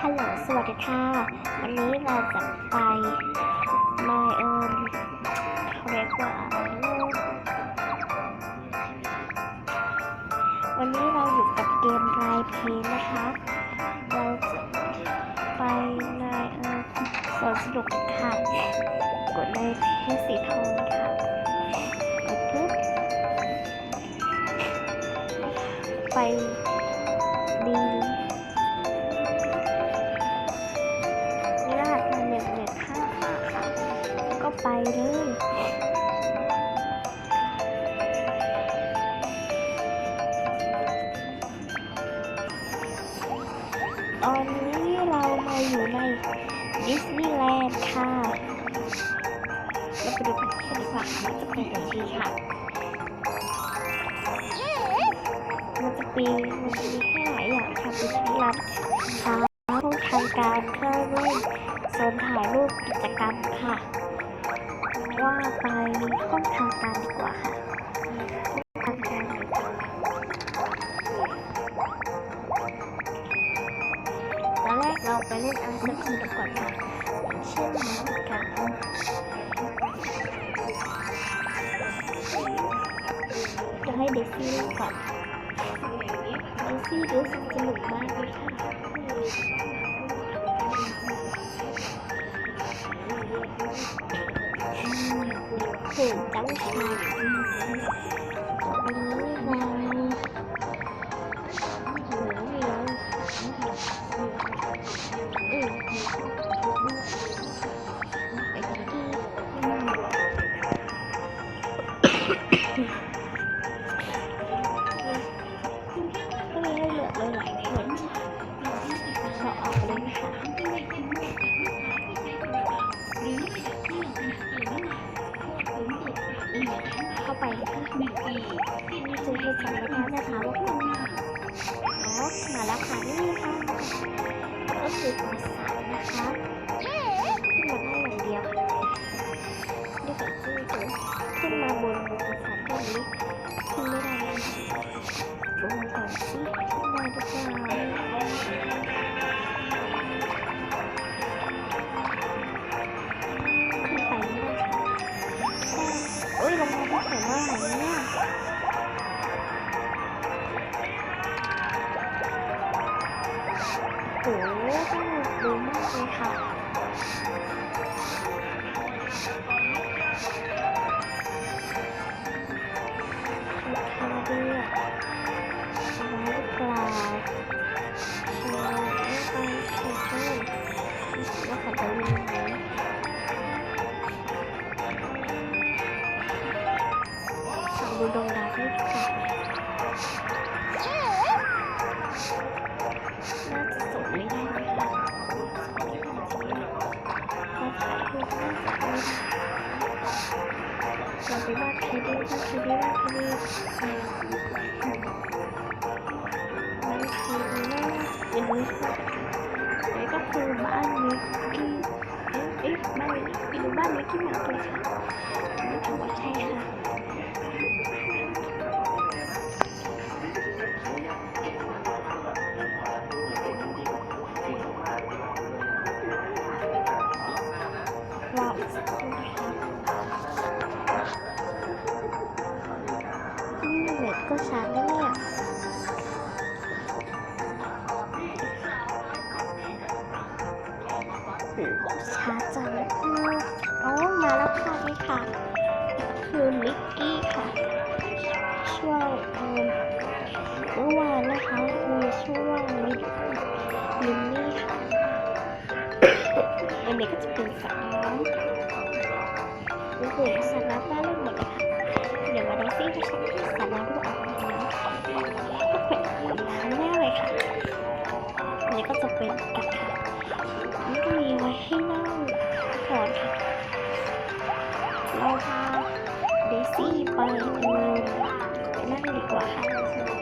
ฮัลโหล สวัสดีค่ะ วันนี้เราจะไปในเอิมเขาเรียกว่าอะไรวันนี้เราอยู่กับเกมไลน์เพลย์นะคะ เราจะไปในเอิมสวนสนุกค่ะ กดในเพสีทองค่ะกดปุ๊บไปดี ไปเลยตอนนี้เรามาอยู่ในดิสนีย์แลนด์ค่ะเราไปดูกันแค่ดีกว่าว่าจะเป็นกี่ที่ค่ะ มันจะมีมันจะมีแค่หลายอย่างค่ะมีทั้งร้านค้าห้องทางการเครื่องเล่นโซนถ่ายรูปกิจกรรมค่ะ ว่าไปห้องทางการดีกว่าค่ะทางการดีกว่าตอนแรกเราไปเล่นอะไรสักคนก่อนค่ะเช่นน้ำกันจะให้เดซี่เล่นก่อนเดซี่รู้สึกสนุกมากเลยค่ะ เขินจังาไปนะคะนี่คือให้จำนะคะนะคะว่าคุณอ๋อมาแล้วค่ะนี่ค่ะก็คือภาษานะคะขึ้นมาได้อย่างเดียวด้วยก่อนขึ้นถึงขึ้นมาบนภาษาตรงนี้ขึ้นไม่ได้เลยลงก่อนสิ โอ้โหต้องดูมากเลยค่ะราคาด้วยสบายหรือเก็คือบ้านมิกกี้เอ๊ะเอ๊ะบ้านมิกกี้ไปดูบ้านมิกกี้เมาส์กันค่ะนี่ เน็ตก็ช้านะเนี่ยช้าจังนะคืออ๋อมาแล้วค่ะนี่ค่ะ คือมิกกี้ค่ะ ช่วงเมื่อวานนะคะคือช่วงมิกมินนี่ค่ะอันนี้ก็จะเป็นสัตว์ ค่ะเดซี่ไปทำไไปนั่งดีกว่าค่ะ